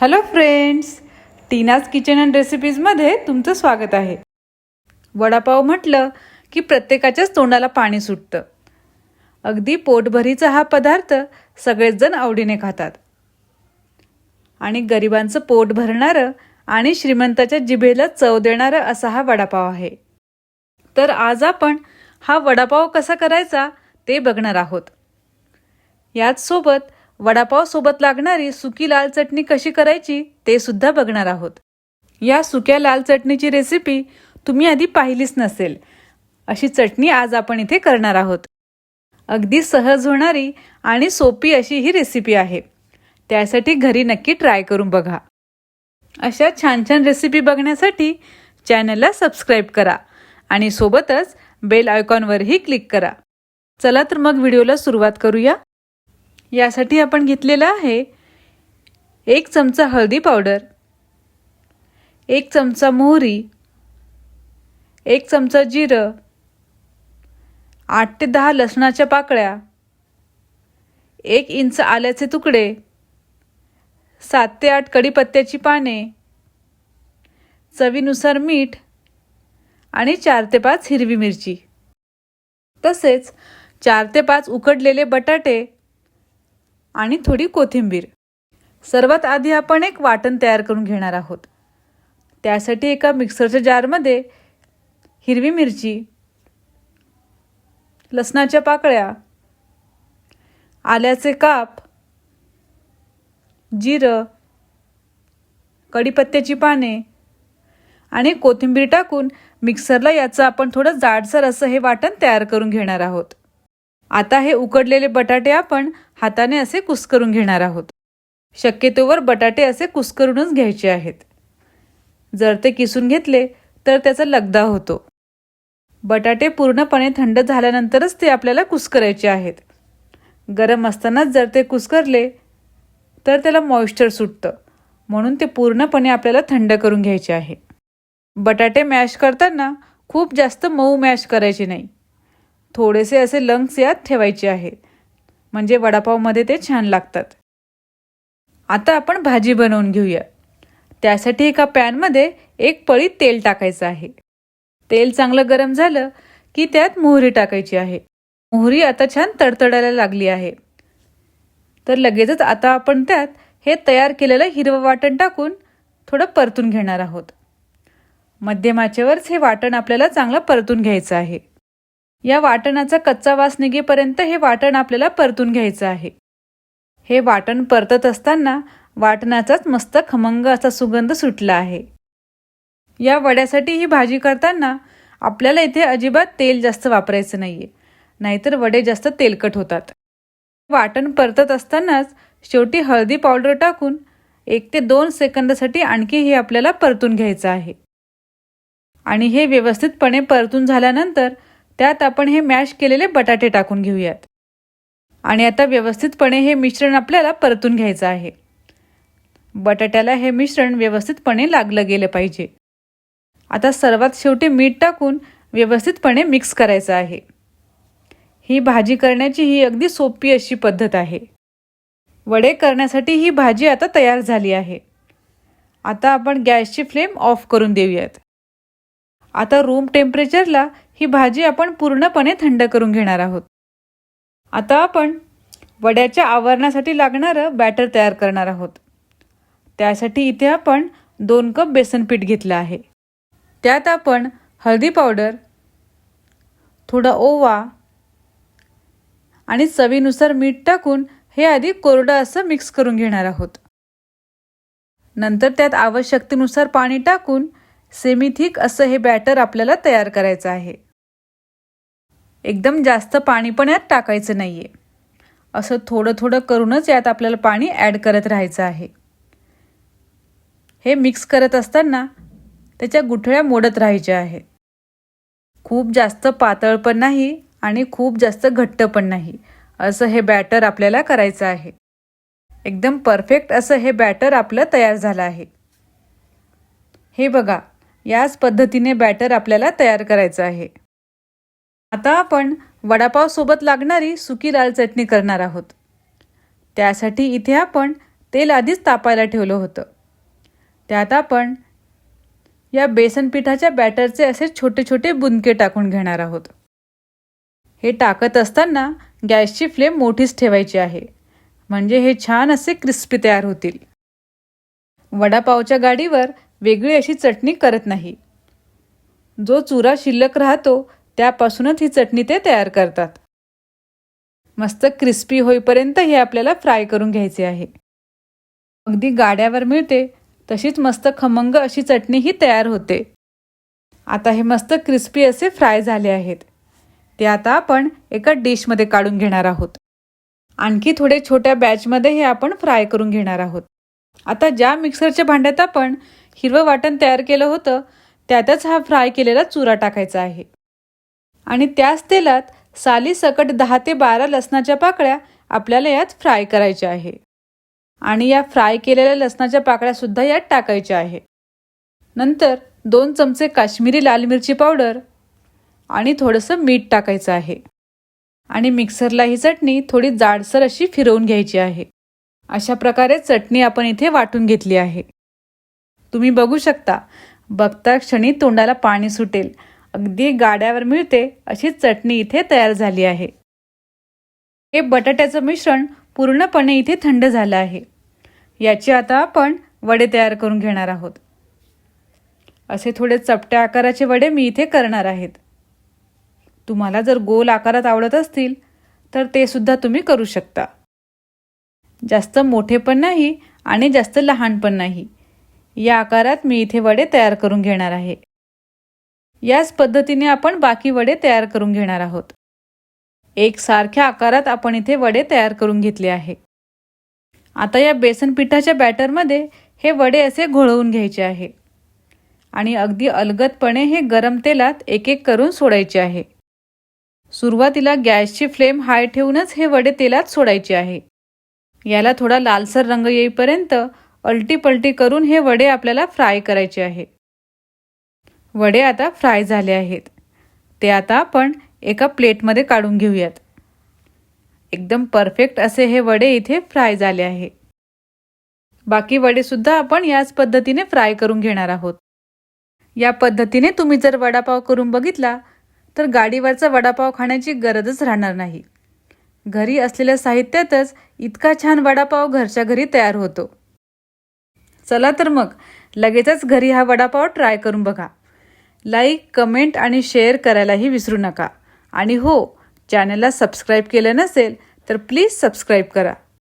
Hello friends Tina's kitchen and रेसिपीजमध्ये तुमचं स्वागत आहे. वडापाव म्हटलं की प्रत्येकाच्याच तोंडाला पाणी सुटतं. अगदी पोटभरीचा हा पदार्थ सगळेचजण आवडीने खातात. आणि गरिबांचं पोट भरणारं आणि श्रीमंताच्या जिभेला चव देणारं असा हा वडापाव आहे. तर आज आपण हा वडापाव कसा करायचा ते बघणार आहोत. याचसोबत वडापावसोबत वडापाव सोबत लागणारी सुकी लाल चटणी कशी करायची ते सुद्धा बघणार आहोत. या सुक्या लाल चटणीची रेसिपी तुम्ही आधी पाहिलीच नसेल. अशी चटणी आज आपण इथे करणार आहोत. अगदी सहज होणारी आणि सोपी अशी ही रेसिपी आहे. त्यासाठी घरी नक्की ट्राय करून बघा. अशा छान छान रेसिपी बघण्यासाठी चॅनलला सबस्क्राईब करा आणि सोबतच बेल आयकॉनवरही क्लिक करा. चला तर मग व्हिडिओला सुरुवात करूया. यासाठी आपण घेतलेलं आहे एक चमचा हळदी पावडर एक चमचा मोहरी एक चमचा जिरं आठ ते दहा लसणाच्या पाकळ्या एक इंच आल्याचे तुकडे सात ते आठ कढीपत्त्याची पाने चवीनुसार मीठ आणि चार ते पाच हिरवी मिरची. तसेच चार ते पाच उकडलेले बटाटे आणि थोडी कोथिंबीर. सर्वात आधी आपण एक वाटण तयार करून घेणार आहोत. त्यासाठी एका मिक्सरच्या जारमध्ये हिरवी मिरची लसणाच्या पाकळ्या आल्याचे काप जिरं कढीपत्त्याची पाने आणि कोथिंबीर टाकून मिक्सरला याचं आपण थोडं जाडसर असं हे वाटण तयार करून घेणार आहोत. आता हे उकडलेले बटाटे आपण हाताने असे कुस्करून घेणार आहोत. शक्यतोवर बटाटे असे कुस्करूनच घ्यायचे आहेत. जर ते किसून घेतले तर त्याचा लगदा होतो. बटाटे पूर्णपणे थंड झाल्यानंतरच ते आपल्याला कुस्करायचे आहेत. गरम असतानाच जर ते कुस्करले तर त्याला मॉइश्चर सुटतं. म्हणून ते पूर्णपणे आपल्याला थंड करून घ्यायचे आहे. बटाटे मॅश करताना खूप जास्त मऊ मॅश करायचे नाही. थोडेसे असे लंग्स यात ठेवायचे आहेत म्हणजे वडापावमध्ये ते छान लागतात. आता आपण भाजी बनवून घेऊया. त्यासाठी एका पॅनमध्ये एक पळी तेल टाकायचं आहे. तेल चांगलं गरम झालं की त्यात मोहरी टाकायची आहे. मोहरी आता छान तडतडायला लागली आहे. तर लगेचच आता आपण त्यात हे तयार केलेलं हिरवं वाटण टाकून थोडं परतून घेणार आहोत. मध्यमाचेवरच हे वाटण आपल्याला चांगलं परतून घ्यायचं आहे. या वाटणाचा कच्चा वास निघेपर्यंत हे वाटण आपल्याला परतून घ्यायचं आहे. हे वाटण परतत असताना वाटणाचाच मस्त खमंग असा सुगंध सुटला आहे. या वड्यासाठी ही भाजी करताना आपल्याला इथे अजिबात तेल जास्त वापरायचं नाहीये. नाहीतर वडे जास्त तेलकट होतात. वाटण परतत असतानाच शेवटी हळदी पावडर टाकून एक ते दोन सेकंदासाठी आणखी हे आपल्याला परतून घ्यायचं आहे. आणि हे व्यवस्थितपणे परतून झाल्यानंतर त्यात आपण हे मॅश केलेले बटाटे टाकून घेऊयात. आणि आता व्यवस्थितपणे हे मिश्रण आपल्याला परतून घ्यायचं आहे. बटाट्याला हे मिश्रण व्यवस्थितपणे लागलं गेलं पाहिजे. आता सर्वात शेवटी मीठ टाकून व्यवस्थितपणे मिक्स करायचं आहे. ही भाजी करण्याची ही अगदी सोपी अशी पद्धत आहे. वडे करण्यासाठी ही भाजी आता तयार झाली आहे. आता आपण गॅसची फ्लेम ऑफ करून देऊयात. आता रूम टेम्परेचरला ही भाजी आपण पूर्णपणे थंड करून घेणार आहोत. आता आपण वड्याच्या आवरणासाठी लागणारं बॅटर तयार करणार आहोत. त्यासाठी इथे आपण दोन कप बेसन पीठ घेतलं आहे. त्यात आपण हळदी पावडर थोडा ओवा आणि चवीनुसार मीठ टाकून हे आधी कोरडं असं मिक्स करून घेणार आहोत. नंतर त्यात आवश्यकतेनुसार पाणी टाकून सेमी थिक असं हे बॅटर आपल्याला तयार करायचं आहे. एकदम जास्त पाणी पण यात टाकायचं नाही आहे असं थोडं थोडं करूनच यात आपल्याला पाणी ॲड करत राहायचं आहे. हे मिक्स करत असताना त्याच्या गुठळ्या मोडत राहायच्या आहेत खूप जास्त पातळ पण नाही आणि खूप जास्त घट्ट पण नाही. असं हे बॅटर आपल्याला करायचं आहे. एकदम परफेक्ट असं हे बॅटर आपलं तयार झालं आहे. हे बघा याच पद्धतीने बॅटर आपल्याला तयार करायचं आहे. आता आपण वडापाव सोबत लागणारी सुकी लाल चटणी करणार आहोत. त्यासाठी इथे आपण तेल आधीच तापायला ठेवलं होतं. त्यात आपण या बेसन पिठाच्या बॅटरचे असे छोटे छोटे बुंदके टाकून घेणार आहोत. हे टाकत असताना गॅसची फ्लेम मोठीच ठेवायची आहे. म्हणजे हे छान असे क्रिस्पी तयार होतील. वडापावच्या गाडीवर वेगळी अशी चटणी करत नाही. जो चुरा शिल्लक राहतो त्यापासूनच ही चटणी ते तयार करतात. मस्त क्रिस्पी होईपर्यंत हे आपल्याला फ्राय करून घ्यायचे आहे. अगदी गाड्यावर मिळते तशीच मस्त खमंग अशी चटणी ही तयार होते. आता हे मस्त क्रिस्पी असे फ्राय झाले आहेत. ते आता आपण एका डिशमध्ये काढून घेणार आहोत. आणखी थोडे छोट्या बॅचमध्ये हे आपण फ्राय करून घेणार आहोत. आता ज्या मिक्सरच्या भांड्यात आपण हिरवं वाटण तयार केलं होतं त्यातच हा फ्राय केलेला चुरा टाकायचा आहे. आणि त्याच तेलात साली सकट दहा ते बारा लसणाच्या पाकळ्या आपल्याला यात फ्राय करायच्या आहे. आणि या फ्राय केलेल्या लसणाच्या पाकळ्यासुद्धा यात टाकायच्या आहे. नंतर दोन चमचे काश्मीरी लाल मिरची पावडर आणि थोडंसं मीठ टाकायचं आहे. आणि मिक्सरला ही चटणी थोडी जाडसर अशी फिरवून घ्यायची आहे. अशा प्रकारे चटणी आपण इथे वाटून घेतली आहे. तुम्ही बघू शकता बघता क्षणी तोंडाला पाणी सुटेल अगदी गाड्यावर मिळते अशी चटणी इथे तयार झाली आहे. हे बटाट्याचं मिश्रण पूर्णपणे इथे थंड झालं आहे. याचे आता आपण वडे तयार करून घेणार आहोत. असे थोडे चपट्या आकाराचे वडे मी इथे करणार आहेत. तुम्हाला जर गोल आकारात आवडत असतील तर ते सुद्धा तुम्ही करू शकता. जास्त मोठे पण नाही आणि जास्त लहान पण नाही. या आकारात मी इथे वडे तयार करून घेणार आहे. याच पद्धतीने आपण बाकी वडे तयार करून घेणार आहोत. एक सारख्या आकारात आपण इथे वडे तयार करून घेतले आहे. आता या बेसन पिठाच्या बॅटरमध्ये हे वडे असे घोळवून घ्यायचे आहे. आणि अगदी अलगदपणे हे गरम तेलात एक एक करून सोडायचे आहे. सुरुवातीला गॅसची फ्लेम हाय ठेवूनच हे वडे तेलात सोडायचे आहे. याला थोडा लालसर रंग येईपर्यंत अलटी पलटी करून हे वडे आपल्याला फ्राय करायचे आहे. वडे आता फ्राय झाले आहेत. ते आता आपण एका प्लेटमध्ये काढून घेऊयात. एकदम परफेक्ट असे हे वडे इथे फ्राय झाले आहे. बाकी वडेसुद्धा आपण याच पद्धतीने फ्राय करून घेणार आहोत. या पद्धतीने तुम्ही जर वडापाव करून बघितला तर गाडीवरचा वडापाव खाण्याची गरजच राहणार नाही. घरी असलेल्या साहित्यातच इतका छान वडापाव घरच्या घरी तयार होतो. चला तर मग लगेचच घरी हा वडापाव ट्राय करून बघा. लाईक कमेंट आणि शेअर करायलाही विसरू नका. आणि हो चॅनलला सबस्क्राईब केलं नसेल तर प्लीज सबस्क्राईब करा.